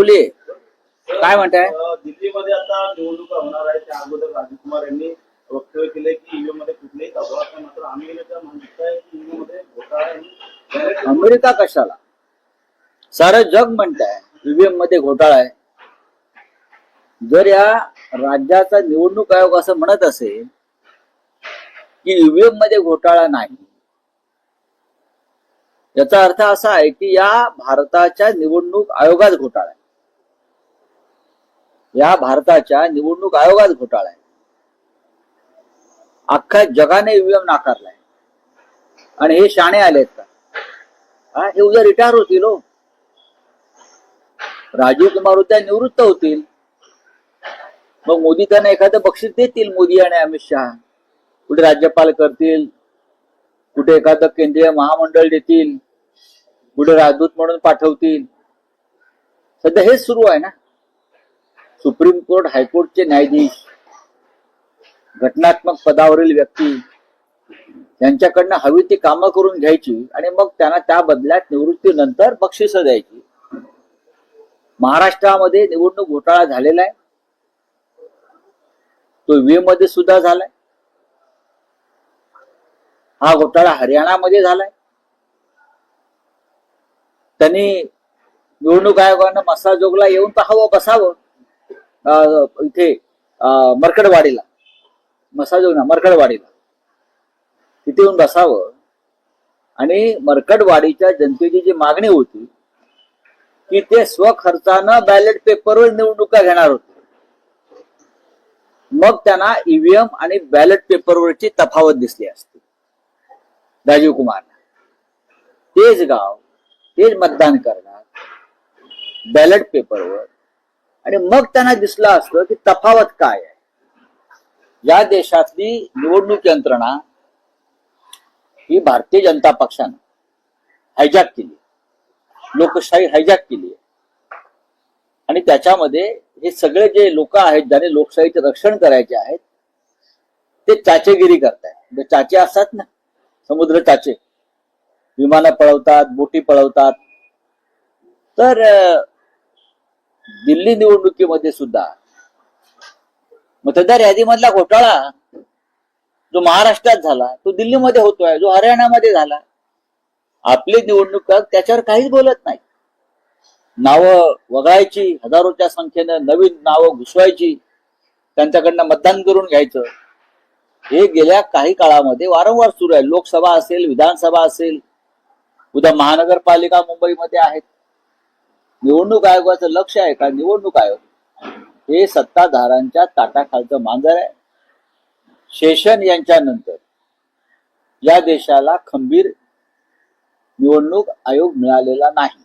बोलिये काय म्हणताय? दिल्लीमध्ये आता निवडणुका होणार आहे त्या अगोदर राजकुमार यांनी वक्तव्य केलंय की ईव्हीएममध्ये कुठलेही तफावत नाही. मात्र अमेरिका म्हणताय की ईव्हीएममध्ये घोटाळा आहे आणि अमेरिका कशाला? सारं जग म्हणत आहे ईव्हीएममध्ये घोटाळा आहे. जर या राज्याचा निवडणूक आयोग असं म्हणत असेल की ईव्हीएममध्ये घोटाळा नाही याचा अर्थ असा आहे की या भारताच्या निवडणूक आयोगात घोटाळा आहे. या भारताच्या निवडणूक आयोगात घोटाळा आहे. अख्ख्या जगाने ईव्हीएम नाकारलाय. आणि हे शाणे आलेत का? हा हे उद्या रिटायर होतील हो. राजीव कुमार उद्या निवृत्त होतील. मग मोदी त्यांना एखादं बक्षीस देतील मोदी आणि अमित शहा. कुठे राज्यपाल करतील कुठे एखादं केंद्रीय महामंडळ देतील कुठे राजदूत म्हणून पाठवतील. सध्या हेच सुरू आहे ना? सुप्रीम कोर्ट हायकोर्टचे न्यायाधीश घटनात्मक पदावरील व्यक्ती त्यांच्याकडनं हवी ती कामं करून घ्यायची आणि मग त्यांना त्या बदल्यात निवृत्तीनंतर बक्षिस द्यायची. महाराष्ट्रामध्ये निवडणूक घोटाळा झालेला आहे. तो वे मध्ये सुद्धा झालाय. हा घोटाळा हरियाणामध्ये झालाय. त्यांनी निवडणूक आयोगानं मसाजोगला येऊन पाहावं बसावं. इथे अं, मरकडवाडीला मसाजोग ना मरकडवाडीला तिथे येऊन बसावं. आणि मरकडवाडीच्या जनतेची जी मागणी होती की ते स्वखर्चानं बॅलेट पेपरवर निवडणुका घेणार होते. मग त्यांना ईव्हीएम आणि बॅलेट पेपरवरची तफावत दिसली असती. राजीव कुमार. तेच गाव तेच मतदान करणार. बॅलेट पेपरवर आणि मग त्यांना दिसलं असतं की तफावत काय आहे. या देशातली निवडणूक यंत्रणा ही भारतीय जनता पक्षानं हायजॅक केली लोकशाही हायजॅक केली आहे. आणि त्याच्यामध्ये हे सगळे जे लोक आहेत ज्याने लोकशाहीचे रक्षण करायचे आहेत ते चाचेगिरी करतायत. म्हणजे चाचे असतात ना समुद्र चाचे. विमानं पळवतात बोटी पळवतात. तर दिल्ली निवडणुकीमध्ये सुद्धा. मतदार यादीमधला घोटाळा जो महाराष्ट्रात झाला तो दिल्लीमध्ये होतोय जो हरियाणामध्ये झाला. आपली निवडणूक त्याच्यावर काहीच बोलत नाही. नावं वगळायची हजारोच्या संख्येनं नवीन नावं घुसवायची त्यांच्याकडनं मतदान करून घ्यायचं. हे गेल्या काही काळामध्ये वारंवार सुरू आहे. लोकसभा असेल विधानसभा असेल उद्या महानगरपालिका मुंबईमध्ये आहेत. निवडणूक आयोगाचं लक्ष आहे का? निवडणूक आयोग. हे सत्ताधाऱ्यांच्या ताटाखालचं मांजर आहे. शेषन यांच्या नंतर या देशाला खंबीर निवडणूक आयोग मिळालेला नाही.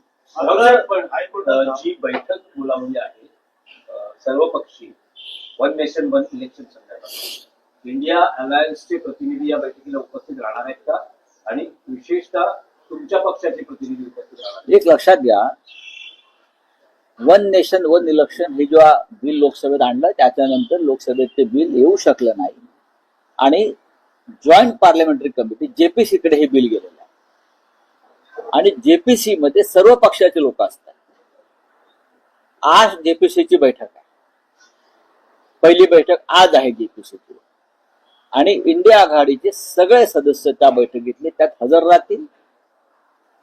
जी बैठक बोलावली आहे सर्वपक्षीय वन नेशन वन इलेक्शन संदर्भात. इंडिया अलायन्सचे प्रतिनिधी या बैठकीला उपस्थित राहणार आहेत का? आणि विशेषतः तुमच्या पक्षाचे प्रतिनिधी उपस्थित राहणार एक लक्षात घ्या वन नेशन वन इलेक्शन हे जेव्हा बिल लोकसभेत आणलं त्याच्यानंतर लोकसभेत ते बिल येऊ शकलं नाही. आणि जॉईंट पार्लमेंटरी कमिटी जेपीसी कडे हे बिल गेलेलं आहे. आणि जेपीसी मध्ये सर्व पक्षाचे लोक असतात. आज जेपीसीची बैठक आहे. पहिली बैठक आज आहे जेपीसीची. आणि इंडिया आघाडीचे सगळे सदस्य त्या बैठकीतले त्यात हजर राहतील.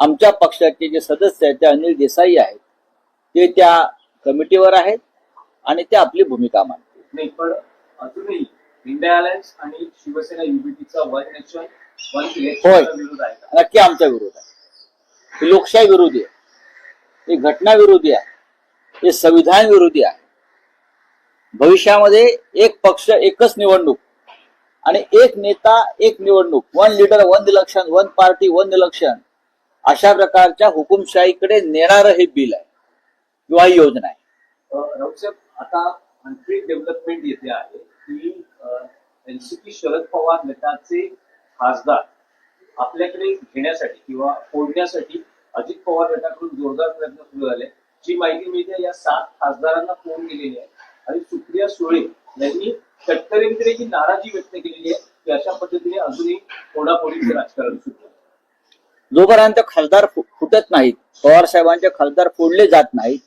आमच्या पक्षाचे जे सदस्य आहेत ते अनिल देसाई आहेत. ते त्या कमिटीवर आहेत आणि ते आपली भूमिका मांडतील. नाही पण अजूनही इंडिया अलायन्स आणि शिवसेना युबीटीचा वन नेशन वन होय. विरोध आहे का? नक्की आमच्या विरोध आहे. हे लोकशाही विरोधी आहे. हे घटना विरोधी आहे. हे संविधान विरोधी आहे. भविष्यामध्ये एक पक्ष एकच निवडणूक आणि एक नेता एक निवडणूक one leader one election one party one election अशा प्रकारच्या हुकुमशाहीकडे नेणारं हे बिल आहे. किंवा ही योजना आहे. आता आणखी डेव्हलपमेंट येते आहे की एनसीपी शरद पवार गटाचे खासदार आपल्याकडे घेण्यासाठी किंवा फोडण्यासाठी अजित पवार गटाकडून जोरदार प्रयत्न सुरू झाले. जी माहिती मिळते या सात खासदारांना फोन केलेली आहे. आणि सुप्रिया सुळे यांनी तटकरेंकडे ही नाराजी व्यक्त केलेली आहे की अशा पद्धतीने अजूनही फोडाफोडीचं राजकारण सुरू जोपर्यंत खासदार फुटत नाहीत पवार साहेबांचे खासदार फोडले जात नाहीत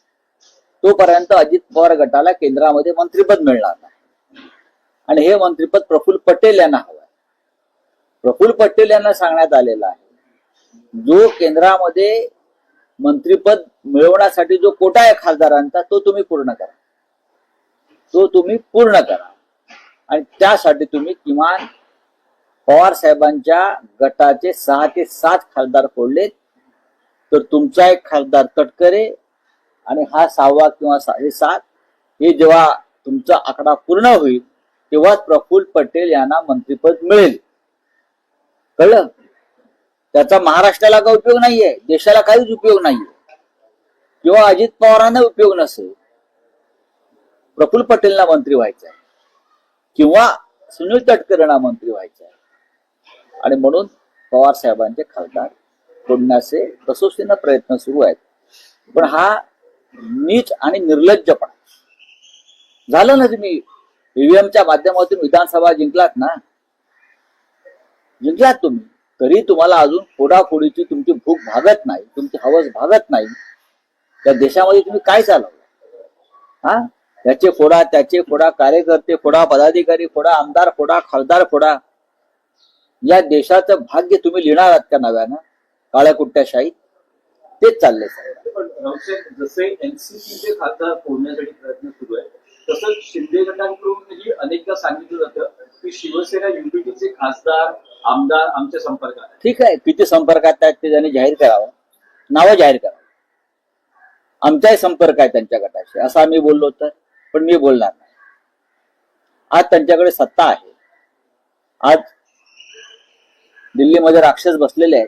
तोपर्यंत अजित पवार गटाला केंद्रामध्ये मंत्रिपद मिळणार नाही. आणि हे मंत्रिपद प्रफुल्ल पटेल यांना हवं आहे. प्रफुल्ल पटेल यांना सांगण्यात आलेलं आहे जो केंद्रामध्ये मंत्रिपद मिळवण्यासाठी जो कोटा आहे खासदारांचा तो तुम्ही पूर्ण करा. तो तुम्ही पूर्ण करा. आणि त्यासाठी तुम्ही किमान पवार साहेबांच्या गटाचे सहा ते सात खासदार फोडलेत. तर तुमचा एक खासदार तटकरे आणि हा सहावा किंवा साडेसात हे हे जेव्हा तुमचा आकडा पूर्ण होईल तेव्हाच प्रफुल्ल पटेल यांना मंत्रिपद मिळेल. कळलं? त्याचा महाराष्ट्राला काही उपयोग नाहीये देशाला काहीच उपयोग नाहीये. किंवा अजित पवारांना उपयोग नसेल. प्रफुल्ल पटेलना मंत्री व्हायचा आहे किंवा सुनील तटकरेंना मंत्री व्हायचं आहे आणि म्हणून पवार साहेबांचे खासदार तोडण्याचे कसोशीनं प्रयत्न सुरू आहेत. पण हा नीच आणि निर्लज्जपणा. झालं ना तुम्ही ईव्हीएमच्या माध्यमातून विधानसभा जिंकलात ना? जिंकलात तुम्ही. तरी तुम्हाला अजून फोडाफोडीची तुमची भूक भागत नाही तुमची हवस भागत नाही. त्या देशामध्ये तुम्ही काय चालवलं? हा? त्याचे फोडा त्याचे फोडा कार्यकर्ते फोडा पदाधिकारी फोडा आमदार फोडा खासदार फोडा. या देशाचं भाग्य तुम्ही लिहिणार आहात का नव्यानं? काळ्या कुट्ट्याशाही तेच चाललंय साहेब पण राऊतसाहेब जसे एनसीपीचे खासदार फोडण्यासाठी प्रयत्न सुरू आहे तसंच शिंदे गटांकडूनही अनेकदा सांगितलं जातं की शिवसेना युनिटीचे खासदार आमदार आमच्या संपर्कात ठीक आहे किती संपर्कात आहेत ते त्यांनी जाहीर करावं. नावं जाहीर करावं. आमचाही संपर्क आहे त्यांच्या गटाशी असं आम्ही बोललो तर पण मी बोलणार नाही. आज त्यांच्याकडे सत्ता आहे. आज दिल्लीमध्ये राक्षस बसलेले आहेत.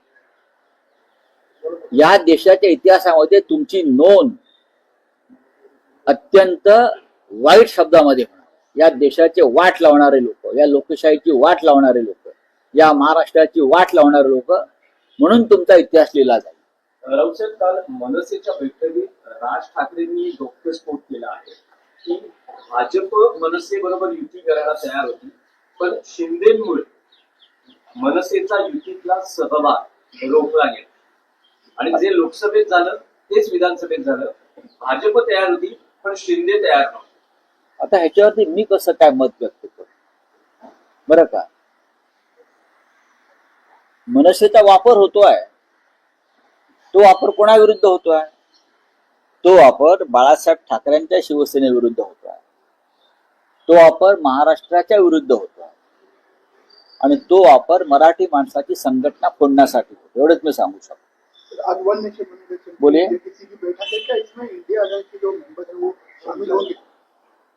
या देशाच्या इतिहासामध्ये तुमची नोंद अत्यंत वाईट शब्दामध्ये होणार. या देशाचे वाट लावणारे लोक या लोकशाहीची वाट लावणारे लोक या महाराष्ट्राची वाट लावणारे लोक म्हणून तुमचा इतिहास लिहिला जाईल. राऊतसाहेब काल मनसेच्या बैठकीत राज ठाकरेंनी डोक्यस्फोट केला आहे. की भाजप मनसे बरोबर युती करायला तयार होती पण शिंदेमुळे मनसेचा युतीतला सहभाग रोखला गेला. आणि जे लोकसभेत झालं तेच विधानसभेत झालं. भाजप तयार होती पण शिंदे तयार नव्हते. आता ह्याच्यावरती मी कसं काय मत व्यक्त करतो बरं का? मनसेचा वापर होतोय. तो वापर कोणाविरुद्ध होतोय? तो वापर बाळासाहेब ठाकरेंच्या शिवसेनेविरुद्ध होतोय. तो वापर महाराष्ट्राच्या विरुद्ध होतोय. आणि तो वापर मराठी माणसाची संघटना फोडण्यासाठी होतो एवढंच मी सांगू शकतो. बोलिए।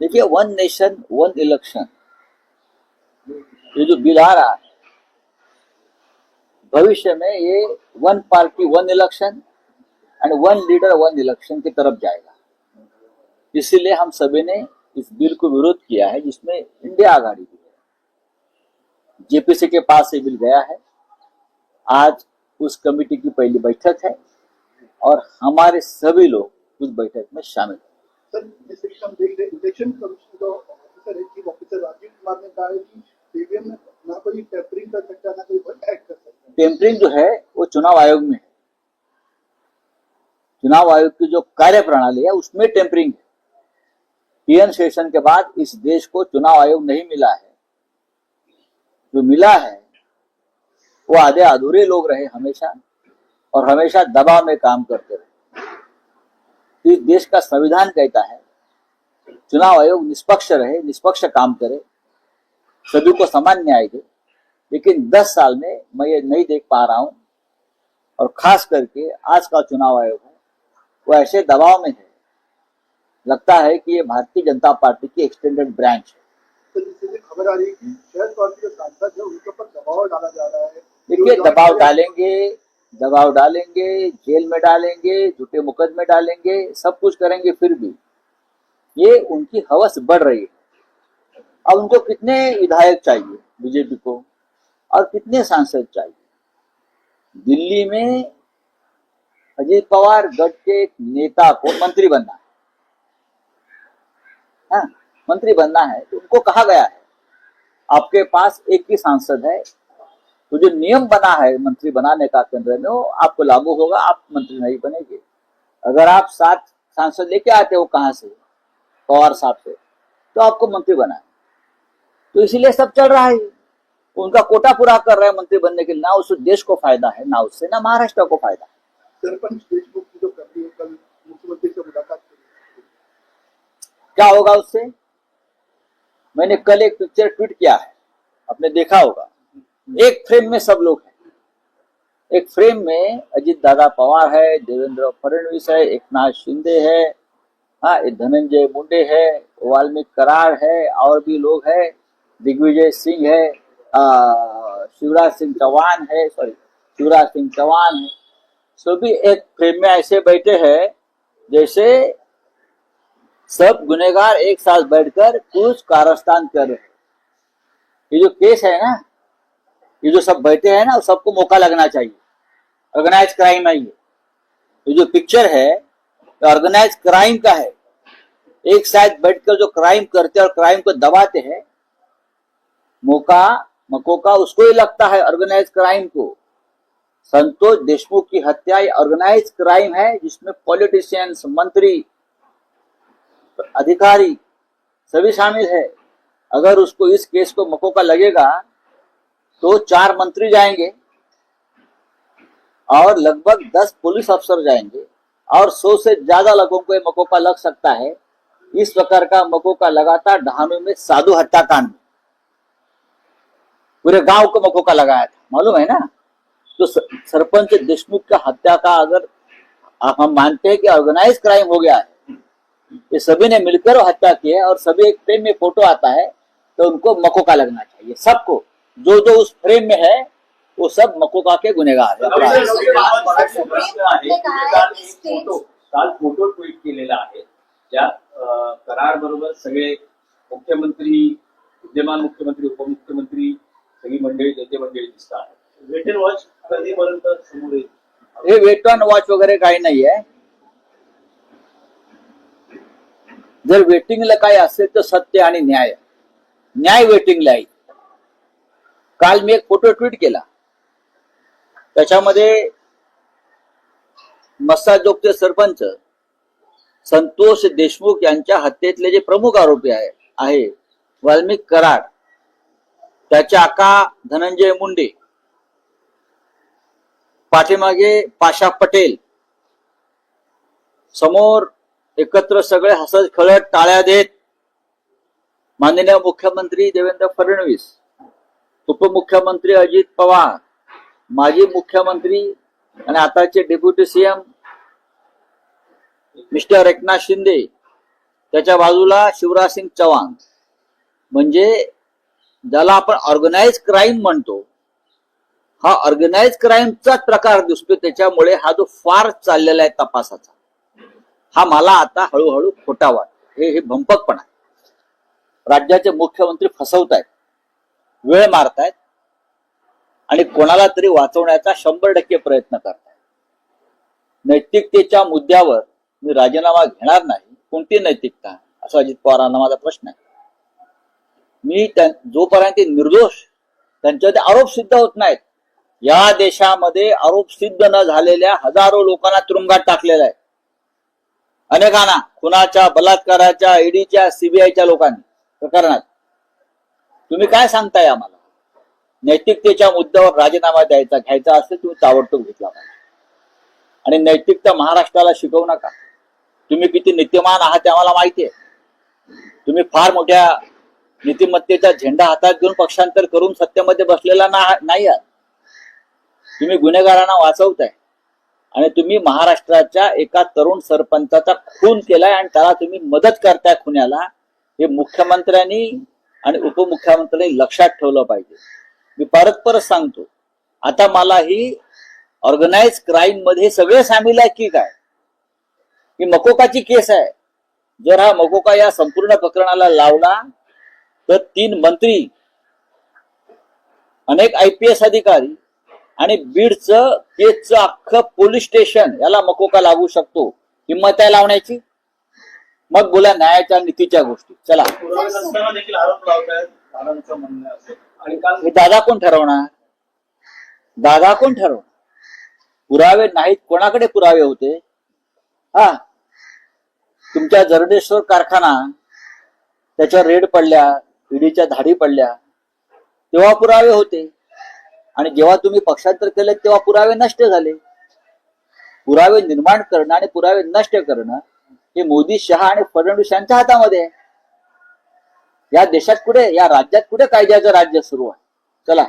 देखिए वन नेशन वन इलेक्शन ये जो बिल आ रहा है, भविष्य में ये one party one election and one leader one election की तरफ़ जाएगा। इसीलिए हम सभी ने इस बिल को विरोध किया है, जिसमें इंडिया आघाड़ी भी है। जेपीसी के पास ये बिल गया है। आज उस कमेटी की पहली बैठक है और हमारे सभी लोग उस बैठक में शामिल हैं। जैसे कि हम देख रहे इलेक्शन कमीशन जो ऑफिसर है चीफ ऑफिसर राजीव कुमार ने कहा है कि ईवीएम में ना कोई टेम्परिंग कर सकता ना कोई एक्ट कर सकता। टेम्परिंग जो है वो चुनाव आयोग में है। चुनाव आयोग की जो कार्य प्रणाली है उसमें टेम्परिंग है। पीएम सेशन के बाद इस देश को चुनाव आयोग नहीं मिला है। जो मिला है वो आधे अधूरे लोग रहे हमेशा और हमेशा दबाव में काम करते रहे। इस देश का संविधान कहता है, चुनाव आयोग निष्पक्ष रहे, निष्पक्ष काम करे। सभी को समान न्याय दे। लेकिन 10 साल में मैं ये नहीं देख पा रहा हूँ और खास करके आज का चुनाव आयोग है, वो ऐसे दबाव में है। लगता है कि ये भारतीय जनता पार्टी की एक्सटेंडेड ब्रांच है। तो खबर आ रही है कि शरद पवार के सांसद है, उनके ऊपर दबाव डाला जा रहा है। देखिए दबाव डालेंगे दबाव डालेंगे जेल में डालेंगे झूठे मुकदमे डालेंगे सब कुछ करेंगे फिर भी। ये उनकी हवस बढ़ रही है। अब उनको कितने विधायक चाहिए बीजेपी को और कितने सांसद चाहिए? दिल्ली में अजीत पवार गढ़ के एक नेता को मंत्री बनना है। हाँ, मंत्री बनना है। तो उनको कहा गया है आपके पास एक ही सांसद है तो जो नियम बना है मंत्री बनाने का केंद्र में वो आपको लागू होगा आप मंत्री नहीं बनेंगे। अगर आप सात सांसद लेके आते हो कहाँ से? पवार साहब से। तो आपको मंत्री बनाए तो इसीलिए सब चल रहा है। उनका कोटा पूरा कर रहे हैं मंत्री बनने के लिए। ना उस देश को फ़ायदा है ना उससे ना महाराष्ट्र को फ़ायदा क्या होगा उससे? मैंने कल एक पिक्चर ट्वीट किया है। आपने देखा होगा। एक फ्रेम में सब लोग हैं। एक फ्रेम में अजित दादा पवार है, देवेंद्र फडणवीस है, एकनाथ शिंदे है हाँ धनंजय मुंडे है, वाल्मीकि करार है, और भी लोग हैं। दिग्विजय सिंह है शिवराज सिंह चौहान है सॉरी शिवराज सिंह चौहान है। सभी एक फ्रेम में ऐसे बैठे हैं, जैसे सब गुनेगार एक साथ बैठकर कुछ कारस्तान कर रहे ये जो केस है ना ये जो सब बैठे हैं ना, सबको मौका लगना चाहिए। ऑर्गेनाइज क्राइम है ये। ये जो पिक्चर है ऑर्गेनाइज क्राइम का है। एक साथ बैठकर जो क्राइम करते और क्राइम को दबाते हैं, मौका, मकोका उसको ही लगता है ऑर्गेनाइज क्राइम को। संतोष देशमुख की हत्या ऑर्गेनाइज क्राइम है, जिसमें पॉलिटिशियंस मंत्री, अधिकारी सभी शामिल है। अगर उसको इस केस को मकोका लगेगा तो चार मंत्री जाएँगे और लगभग दस पुलिस अफसर जाएँगे और सौ से ज़्यादा लोगों को मकोका लग सकता है। इस प्रकार का मकोका लगातार डहाणू में साधु हत्याकांड। पूरे गाँव को मकोका लगाया था। मालूम है ना? तो सरपंच देशमुख का हत्या का अगर हम मानते हैं कि ऑर्गेनाइज क्राइम हो गया है। ये सभी ने मिलकर हत्या की है और सभी एक फ्रेम में फ़ोटो आता है तो उनको मकोका लगना चाहिए। सबको। जो जो उस फ्रेम में है वो सब मकोका के है। प्रश्न आहे काय काल फोटो ट्विट केलेला आहे ज्यात अं, करार बरोबर सगळे मुख्यमंत्री विद्यमान मुख्यमंत्री उपमुख्यमंत्री सगळी मंडळी नेते मंडळी दिसतात वेट अँड वॉच कधीपर्यंत समोर येईल हे वेट ऑन वॉच वगैरे काही नाही आहे जर वेटिंगला काही असेल तर सत्य आणि न्याय. न्याय वेटिंगला आहे. काल मी एक फोटो ट्विट केला. त्याच्यामध्ये मस्साजोगचे सरपंच संतोष देशमुख यांच्या हत्येतले जे प्रमुख आरोपी आहे आहे वाल्मिक कराड त्याच्या आका धनंजय मुंडे पाठीमागे पाशा पटेल समोर एकत्र सगळे हसत खळत टाळ्या देत माननीय मुख्यमंत्री देवेंद्र फडणवीस उपमुख्यमंत्री अजित पवार माजी मुख्यमंत्री आणि आताचे deputy CM mister Eknath Shinde त्याच्या बाजूला शिवराज सिंग चव्हाण. म्हणजे ज्याला आपण ऑर्गनाइज क्राईम म्हणतो हा ऑर्गनाइज क्राईमचाच प्रकार दिसतो त्याच्यामुळे हा जो फार चाललेला आहे तपासाचा हा मला आता हळूहळू खोटा वाट हे हे भंपकपणा आहे. राज्याचे मुख्यमंत्री फसवतायत. वेळ मारतायत आणि कोणाला तरी वाचवण्याचा शंभर टक्के प्रयत्न करतायत. नैतिकतेच्या मुद्द्यावर मी राजीनामा घेणार नाही कोणती नैतिकता? असा अजित पवारांना माझा प्रश्न आहे. मी त्या- जोपर्यंत निर्दोष त्यांच्यावर आरोप सिद्ध होत नाहीत. या देशामध्ये आरोप सिद्ध न झालेल्या हजारो लोकांना तुरुंगात टाकलेला आहे. अनेकांना खुनाच्या बलात्काराच्या ईडीच्या सीबीआयच्या लोकांनी प्रकरणात. तुम्ही काय सांगताय आम्हाला? नैतिकतेच्या मुद्द्यावर राजीनामा द्यायचा घ्यायचा असेल तुम्ही ताबडतोब घेतला पाहिजे. आणि नैतिकता महाराष्ट्राला शिकवू नका. तुम्ही किती नीतिमान आहात ते आम्हाला माहिती आहे. तुम्ही फार मोठ्या नीतिमत्तेचा झेंडा हातात घेऊन पक्षांतर करून सत्तेमध्ये बसलेला ना- नाही आहात. तुम्ही गुन्हेगारांना वाचवताय. आणि तुम्ही महाराष्ट्राच्या एका तरुण सरपंचाचा खून केलाय आणि त्याला तुम्ही मदत करताय खुन्याला हे मुख्यमंत्र्यांनी आणि उपमुख्यमंत्र्यांनी लक्षात ठेवलं पाहिजे. मी परत परत सांगतो आता मला ही ऑर्गनाईज क्राईममध्ये सगळे सामील आहे की काय? ही मकोकाची केस आहे. जर हा मकोका या संपूर्ण प्रकरणाला लावला तर तीन मंत्री अनेक आय पी एस अधिकारी आणि बीडचं केसचं अख्खं पोलीस स्टेशन याला मकोका लागू शकतो. किंमत आहे लावण्याची? मग बोला न्यायाच्या नीतीच्या गोष्टी. चला. हे दादा कोण ठरवणार? दादा कोण ठरवणार? पुरावे नाहीत कोणाकडे पुरावे होते? हा. तुमच्या जरडेश्वर कारखाना त्याच्या रेड पडल्या ईडीच्या धाडी पडल्या तेव्हा पुरावे होते. आणि जेव्हा तुम्ही पक्षांतर केले तेव्हा पुरावे नष्ट झाले. पुरावे निर्माण करणं आणि पुरावे नष्ट करणं हे मोदी शहा आणि फडणवीस यांच्या हातामध्ये या देशात कुठे या राज्यात कुठे कायद्याचं राज्य सुरू आहे? चला.